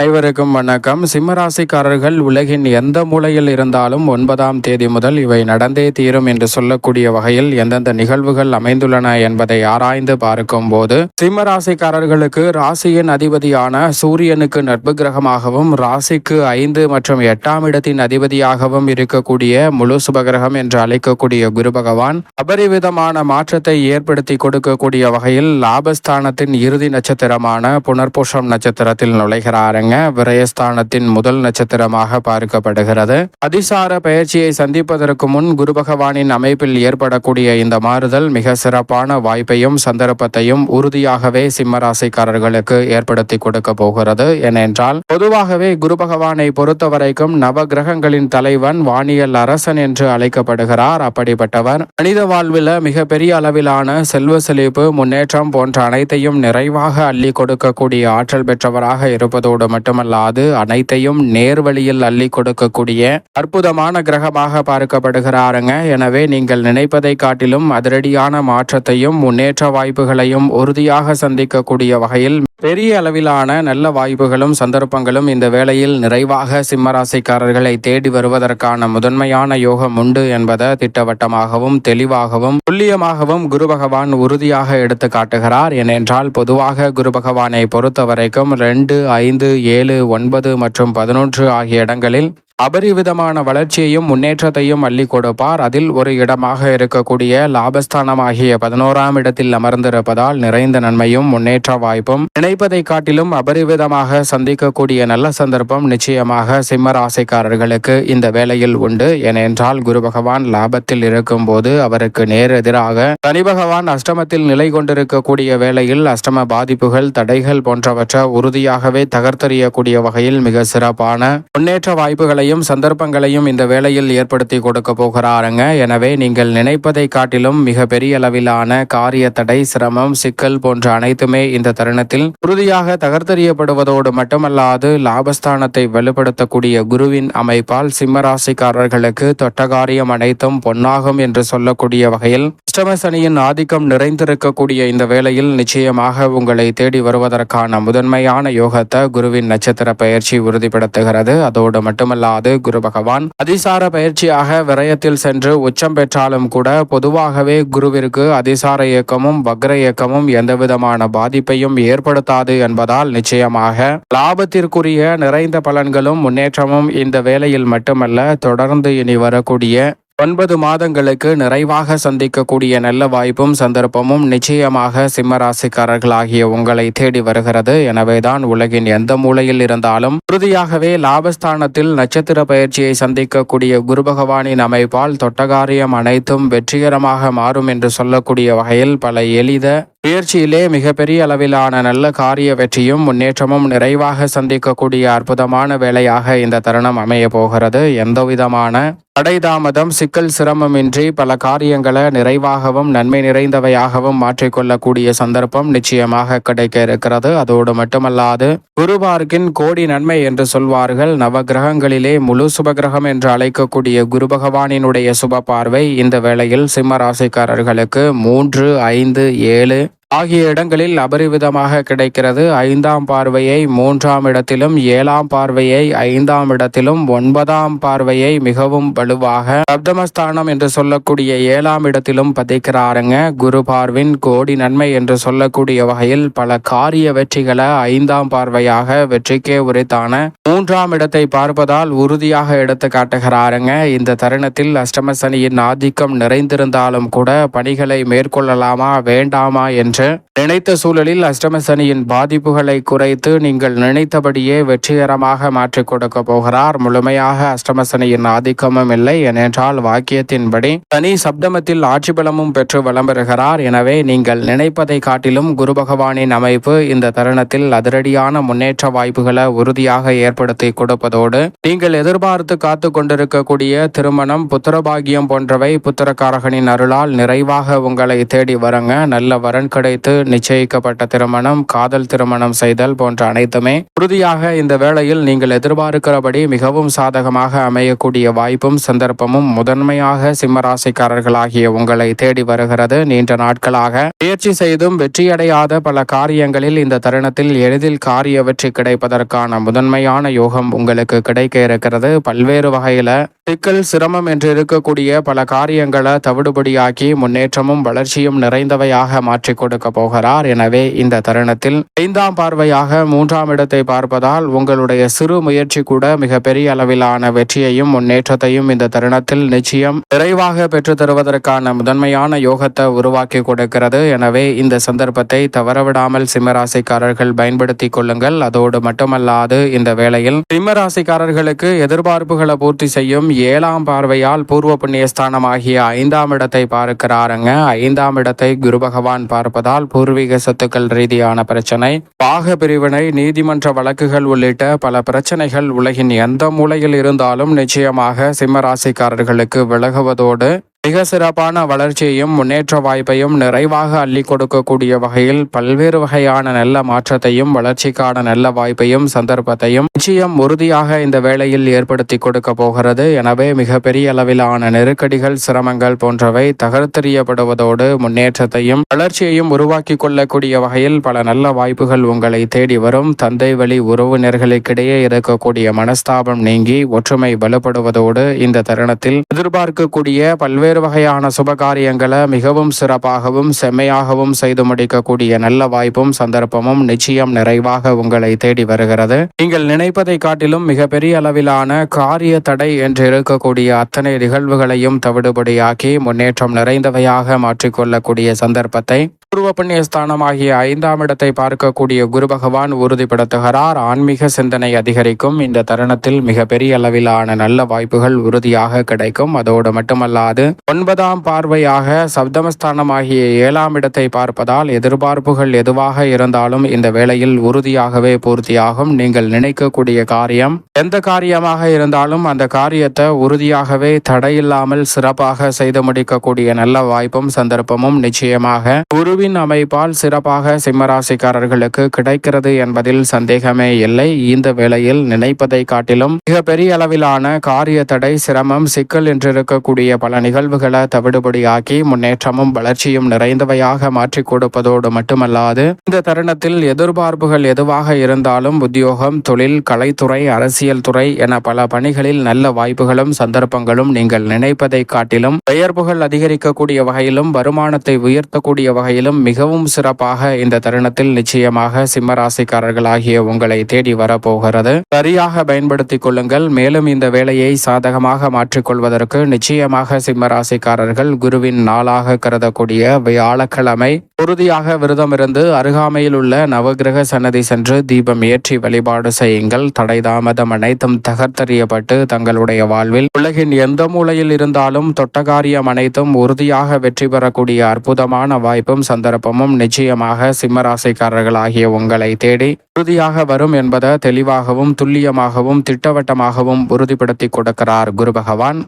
அனைவருக்கும் வணக்கம். சிம்மராசிக்காரர்கள் உலகின் எந்த மூலையில் இருந்தாலும் ஒன்பதாம் தேதி முதல் இவை நடந்தே தீரும் என்று சொல்லக்கூடிய வகையில் எந்தெந்த நிகழ்வுகள் அமைந்துள்ளன என்பதை ஆராய்ந்து பார்க்கும் போது சிம்மராசிக்காரர்களுக்கு ராசியின் அதிபதியான சூரியனுக்கு நட்பு கிரகமாகவும் ராசிக்கு ஐந்து மற்றும் எட்டாம் இடத்தின் அதிபதியாகவும் இருக்கக்கூடிய முழு சுபகிரகம் என்று அழைக்கக்கூடிய குரு பகவான் அபரிவிதமான மாற்றத்தை ஏற்படுத்தி கொடுக்கக்கூடிய வகையில் லாபஸ்தானத்தின் இறுதி நட்சத்திரமான புனர்பூஷம் நட்சத்திரத்தில் நுழைகிறாருங்க. விரயஸ்தானத்தின் முதல் நட்சத்திரமாக பார்க்கப்படுகிறது. அதிசார பயிற்சியை சந்திப்பதற்கு முன் குரு பகவானின் அமைப்பில் ஏற்படக்கூடிய இந்த மாறுதல் மிக சிறப்பான வாய்ப்பையும் சந்தர்ப்பத்தையும் உறுதியாகவே சிம்மராசிக்காரர்களுக்கு ஏற்படுத்தி கொடுக்க போகிறது. ஏனென்றால் பொதுவாகவே குரு பகவானை பொறுத்தவரைக்கும் நவ கிரகங்களின் தலைவன் வானியல் அரசன் என்று அழைக்கப்படுகிறார். அப்படிப்பட்டவர் மனித வாழ்வில் மிக பெரிய அளவிலான செல்வ செழிப்பு முன்னேற்றம் போன்ற அனைத்தையும் நிறைவாக அள்ளி கொடுக்கக்கூடிய ஆற்றல் பெற்றவராக இருப்பதோடு மட்டுமல்லாது அனைத்தையும் நேர்வழியில் அள்ளி கொடுக்கக்கூடிய அற்புதமான கிரகமாக பார்க்கப்படுகிறாருங்க. எனவே நீங்கள் நினைப்பதை காட்டிலும் அதிரடியான மாற்றத்தையும் முன்னேற்ற வாய்ப்புகளையும் உறுதியாக சந்திக்கக்கூடிய வகையில் பெரிய அளவிலான நல்ல வாய்ப்புகளும் சந்தர்ப்பங்களும் இந்த வேளையில் நிறைவாக சிம்மராசிக்காரர்களை தேடி வருவதற்கான முதன்மையான யோகம் உண்டு என்பதை திட்டவட்டமாகவும் தெளிவாகவும் துல்லியமாகவும் குரு பகவான் உறுதியாக எடுத்து காட்டுகிறார். ஏனென்றால் பொதுவாக குரு பகவானை பொறுத்தவரைக்கும் ரெண்டு ஐந்து ஏழு ஒன்பது மற்றும் பதினொன்று ஆகிய இடங்களில் அபரிவிதமான வளர்ச்சியையும் முன்னேற்றத்தையும் அள்ளி கொடுப்பார். அதில் ஒரு இடமாக இருக்கக்கூடிய லாபஸ்தானமாகிய பதினோராம் இடத்தில் அமர்ந்திருப்பதால் நிறைந்த நன்மையும் முன்னேற்ற வாய்ப்பும் நினைப்பதை காட்டிலும் அபரிவிதமாக சந்திக்கக்கூடிய நல்ல சந்தர்ப்பம் நிச்சயமாக சிம்ம ராசிக்காரர்களுக்கு இந்த வேளையில் உண்டு. ஏனென்றால் குரு பகவான் லாபத்தில் இருக்கும் போது அவருக்கு நேர் எதிராக சனி பகவான் அஷ்டமத்தில் நிலை கொண்டிருக்கக்கூடிய வேளையில் அஷ்டம பாதிப்புகள் தடைகள் போன்றவற்றை உறுதியாகவே தகர்த்தெறியக்கூடிய வகையில் மிக சிறப்பான முன்னேற்ற வாய்ப்புகளை வாய்ப்புகளையும் சந்தர்ப்பங்களையும் இந்த வேளையில் ஏற்படுத்தி கொடுக்க போகிறாருங்க. எனவே நீங்கள் நினைப்பதை காட்டிலும் மிக பெரிய அளவிலான காரிய தடை சிரமம் சிக்கல் போன்ற அனைத்துமே இந்த தருணத்தில் உறுதியாக தகர்த்தெறியப்படுவதோடு மட்டுமல்லாது லாபஸ்தானத்தை வலுப்படுத்தக்கூடிய குருவின் அமைப்பால் சிம்மராசிக்காரர்களுக்கு தொட்டகாரியம் அனைத்தும் பொன்னாகும் என்று சொல்லக்கூடிய வகையில் அஷ்டமசனியின் ஆதிக்கம் நிறைந்திருக்கக்கூடிய இந்த வேளையில் நிச்சயமாக உங்களை தேடி வருவதற்கான முதன்மையான யோகத்தை குருவின் நட்சத்திர பயிற்சி உறுதிப்படுத்துகிறது. அதோடு மட்டுமல்லாது குரு பகவான் அதிசார பயிற்சியாக விரயத்தில் சென்று உச்சம் பெற்றாலும் கூட பொதுவாகவே குருவிற்கு அதிசார இயக்கமும் வக்ர இயக்கமும் எந்தவிதமான பாதிப்பையும் ஏற்படுத்தாது என்பதால் நிச்சயமாக லாபத்திற்குரிய நிறைந்த பலன்களும் முன்னேற்றமும் இந்த வேளையில் மட்டுமல்ல தொடர்ந்து இனி வரக்கூடிய ஒன்பது மாதங்களுக்கு நிறைவாக சந்திக்கக்கூடிய நல்ல வாய்ப்பும் சந்தர்ப்பமும் நிச்சயமாக சிம்மராசிக்காரர்களாகிய உங்களை தேடி வருகிறது. எனவேதான் உலகின் எந்த மூலையில் இருந்தாலும் உறுதியாகவே லாபஸ்தானத்தில் நட்சத்திர பயிற்சியை சந்திக்கக்கூடிய குரு பகவானின் அமைப்பால் தொட்டகாரியம் அனைத்தும் வெற்றிகரமாக மாறும் என்று சொல்லக்கூடிய வகையில் பல எளித முயற்சியிலே மிகப்பெரிய அளவிலான நல்ல காரிய வெற்றியும் முன்னேற்றமும் நிறைவாக சந்திக்கக்கூடிய அற்புதமான வேலையாக இந்த தருணம் அமைய போகிறது. எந்தவிதமான தடைதாமதம் சிக்கல் சிரமமின்றி பல காரியங்களை நிறைவாகவும் நன்மை நிறைந்தவையாகவும் மாற்றிக்கொள்ளக்கூடிய சந்தர்ப்பம் நிச்சயமாக கிடைக்க இருக்கிறது. அதோடு மட்டுமல்லாது குருபார்க்கின் கோடி நன்மை என்று சொல்வார்கள். நவ கிரகங்களிலே முழு சுபகிரகம் என்று அழைக்கக்கூடிய குரு பகவானினுடைய சுப பார்வை இந்த வேளையில் சிம்ம ராசிக்காரர்களுக்கு மூன்று ஐந்து ஏழு ஆகிய இடங்களில் அபரிவிதமாக கிடைக்கிறது. ஐந்தாம் பார்வையை மூன்றாம் இடத்திலும் ஏழாம் பார்வையை ஐந்தாம் இடத்திலும் ஒன்பதாம் பார்வையை மிகவும் வலுவாக சப்தமஸ்தானம் என்று சொல்லக்கூடிய ஏழாம் இடத்திலும் பதிக்கிறாருங்க. குரு பார்வின் கோடி நன்மை என்று சொல்லக்கூடிய வகையில் பல காரிய வெற்றிகளை ஐந்தாம் பார்வையாக வெற்றிக்கே உரைத்தான மூன்றாம் இடத்தை பார்ப்பதால் உறுதியாக எடுத்து காட்டுகிறாருங்க. இந்த தருணத்தில் அஷ்டமசனியின் ஆதிக்கம் நிறைந்திருந்தாலும் கூட பணிகளை மேற்கொள்ளலாமா வேண்டாமா என்று என்று நினைத்த சூழலில் அஷ்டமசனியின் பாதிப்புகளை குறைத்து நீங்கள் நினைத்தபடியே வெற்றிகரமாக மாற்றிக் கொடுக்க போகிறார். முழுமையாக அஷ்டமசனியின் ஆதிக்கமும் இல்லை ஏனென்றால் வாக்கியத்தின்படி சனி சப்தமத்தில் ஆட்சி பலமும் பெற்று வளம் பெறுகிறார். எனவே நீங்கள் நினைப்பதை காட்டிலும் குரு பகவானின் அமைப்பு இந்த தருணத்தில் அதிரடியான முன்னேற்ற வாய்ப்புகளை உறுதியாக ஏற்படுத்தி கொடுப்பதோடு நீங்கள் எதிர்பார்த்து காத்து கொண்டிருக்கக்கூடிய திருமணம் புத்திரபாகியம் போன்றவை புத்திரக்காரகனின் அருளால் நிறைவாக உங்களை தேடி வரங்க. நல்ல வரன் கிடைத்து நிச்சயிக்கப்பட்ட திருமணம் காதல் திருமணம் செய்தல் போன்ற அனைத்துமே உறுதியாக இந்த வேளையில் நீங்கள் எதிர்பார்க்கிறபடி மிகவும் சாதகமாக அமையக்கூடிய வாய்ப்பும் சந்தர்ப்பமும் முதன்மையாக சிம்மராசிக்காரர்களாகிய உங்களை தேடி வருகிறது. நீண்ட நாட்களாக முயற்சி செய்தும் வெற்றியடையாத பல காரியங்களில் இந்த தருணத்தில் எளிதில் காரிய வெற்றி கிடைப்பதற்கான முதன்மையான யோகம் உங்களுக்கு கிடைக்க இருக்கிறது. பல்வேறு வகையில சிக்கல் சிரமம் என்று இருக்கக்கூடிய பல காரியங்களை தவிடுபடியாக்கி முன்னேற்றமும் வளர்ச்சியும் நிறைந்தவையாக மாற்றிக்கொடு கொடுக்க போகிறார் எனவே இந்த தருணத்தில் ஐந்தாம் பார்வையாக மூன்றாம் இடத்தை பார்ப்பதால் உங்களுடைய சிறு முயற்சி கூட மிகப்பெரிய அளவிலான வெற்றியையும் முன்னேற்றத்தையும் இந்த தருணத்தில் நிச்சயம் நிறைவாக பெற்றுத் தருவதற்கான முதன்மையான யோகத்தை உருவாக்கி கொடுக்கிறது. எனவே இந்த சந்தர்ப்பத்தை தவறவிடாமல் சிம்மராசிக்காரர்கள் பயன்படுத்திக் கொள்ளுங்கள். அதோடு மட்டுமல்லாது இந்த வேளையில் சிம்மராசிக்காரர்களுக்கு எதிர்பார்ப்புகளை பூர்த்தி செய்யும் ஏழாம் பார்வையால் பூர்வ புண்ணியஸ்தானமாகிய ஐந்தாம் இடத்தை பார்க்கிறாருங்க. ஐந்தாம் இடத்தை குரு பகவான் பார்ப்பதால் பூர்வீக சொத்துக்கள் ரீதியான பிரச்சனை. பாக பிரிவினை நீதிமன்ற வழக்குகள் உள்ளிட்ட பல பிரச்சனைகள் உலகின் எந்த மூலையில் இருந்தாலும் நிச்சயமாக சிம்மராசிக்காரர்களுக்கு விலகுவதோடு மிக சிறப்பான வளர்ச்சியையும் முன்னேற்ற வாய்ப்பையும் நிறைவாக அள்ளி கொடுக்கக்கூடிய வகையில் பல்வேறு வகையான நல்ல மாற்றத்தையும் வளர்ச்சிக்கான நல்ல வாய்ப்பையும் சந்தர்ப்பத்தையும் நிச்சயம் உறுதியாக இந்த வேளையில் ஏற்படுத்தி கொடுக்க போகிறது. எனவே மிகப்பெரிய அளவிலான நெருக்கடிகள் சிரமங்கள் போன்றவை தகர்த்தெறியப்படுவதோடு முன்னேற்றத்தையும் வளர்ச்சியையும் உருவாக்கி கொள்ளக்கூடிய வகையில் பல நல்ல வாய்ப்புகள் உங்களை தேடி வரும். தந்தை வழி உறவினர்களுக்கிடையே இருக்கக்கூடிய மனஸ்தாபம் நீங்கி ஒற்றுமை வலுப்படுவதோடு இந்த தருணத்தில் எதிர்பார்க்கக்கூடிய பல்வேறு வகையான சுபகாரியங்களை மிகவும் சிறப்பாகவும் செம்மையாகவும் செய்து முடிக்கக்கூடிய நல்ல வாய்ப்பும் சந்தர்ப்பமும் நிச்சயம் நிறைவாக உங்களை தேடி வருகிறது. நீங்கள் நினைப்பதை காட்டிலும் மிகப்பெரிய அளவிலான காரிய தடை என்று இருக்கக்கூடிய அத்தனை நிகழ்வுகளையும் தவிடுபடியாக்கி முன்னேற்றம் நிறைந்தவையாக மாற்றிக்கொள்ளக்கூடிய சந்தர்ப்பத்தை பூர்வ புண்ணிய ஸ்தானமாகிய ஐந்தாம் இடத்தை பார்க்கக்கூடிய குரு பகவான் உறுதிப்படுத்துகிறார். ஆன்மீக சிந்தனை அதிகரிக்கும். இந்த தருணத்தில் மிக பெரிய அளவிலான நல்ல வாய்ப்புகள் உறுதியாக கிடைக்கும். அதோடு மட்டுமல்லாது ஒன்பதாம் பார்வையாக சப்தமஸ்தானமாகிய ஏழாம் இடத்தை பார்ப்பதால் எதிர்பார்ப்புகள் எதுவாக இருந்தாலும் இந்த வேளையில் உறுதியாகவே பூர்த்தியாகும். நீங்கள் நினைக்கக்கூடிய காரியம் எந்த காரியமாக இருந்தாலும் அந்த காரியத்தை உறுதியாகவே தடையில்லாமல் சிறப்பாக செய்து முடிக்கக்கூடிய நல்ல வாய்ப்பும் சந்தர்ப்பமும் நிச்சயமாக குருவின் குருவின் அமைப்பால் சிறப்பாக சிம்மராசிக்காரர்களுக்கு கிடைக்கிறது என்பதில் சந்தேகமே இல்லை. இந்த வேளையில் நினைப்பதை காட்டிலும் மிக பெரிய அளவிலான காரிய தடை சிரமம் சிக்கல் என்றிருக்கக்கூடிய பல நிகழ்வுகளை தவிடுபடியாக்கி முன்னேற்றமும் வளர்ச்சியும் நிறைந்தவையாக மாற்றி கொடுப்பதோடு மட்டுமல்லாது இந்த தருணத்தில் எதிர்பார்ப்புகள் எதுவாக இருந்தாலும் உத்தியோகம் தொழில் கலைத்துறை அரசியல் துறை என பல பணிகளில் நல்ல வாய்ப்புகளும் சந்தர்ப்பங்களும் நீங்கள் நினைப்பதை காட்டிலும் பெயர் அதிகரிக்கக்கூடிய வகையிலும் வருமானத்தை உயர்த்தக்கூடிய வகையிலும் மிகவும் சிறப்பாக இந்த தருணத்தில் நிச்சயமாக சிம்மராசிக்காரர்களாகிய உங்களை தேடி வரப்போகிறது. சரியாக பயன்படுத்திக் கொள்ளுங்கள். மேலும் இந்த வேலையை சாதகமாக மாற்றிக்கொள்வதற்கு நிச்சயமாக சிம்மராசிக்காரர்கள் குருவின் நாளாக கருதக்கூடிய வியாழக்கிழமை உறுதியாக விரதமிருந்து அருகாமையில் உள்ள நவகிரக சன்னதி சென்று தீபம் ஏற்றி வழிபாடு செய்யுங்கள். தடை தாமதம் அனைத்தும் தகர்த்தறியப்பட்டு தங்களுடைய வாழ்வில் உலகின் எந்த மூலையில் இருந்தாலும் தொட்டகாரியம் அனைத்தும் உறுதியாக வெற்றி பெறக்கூடிய அற்புதமான வாய்ப்பும் சந்தர்ப்பமும் நிச்சயமாக சிம்மராசிக்காரர்கள் ஆகிய உங்களை தேடி உறுதியாக வரும் என்பதை தெளிவாகவும் துல்லியமாகவும் திட்டவட்டமாகவும் உறுதிப்படுத்தி கொடுக்கிறார் குரு பகவான்.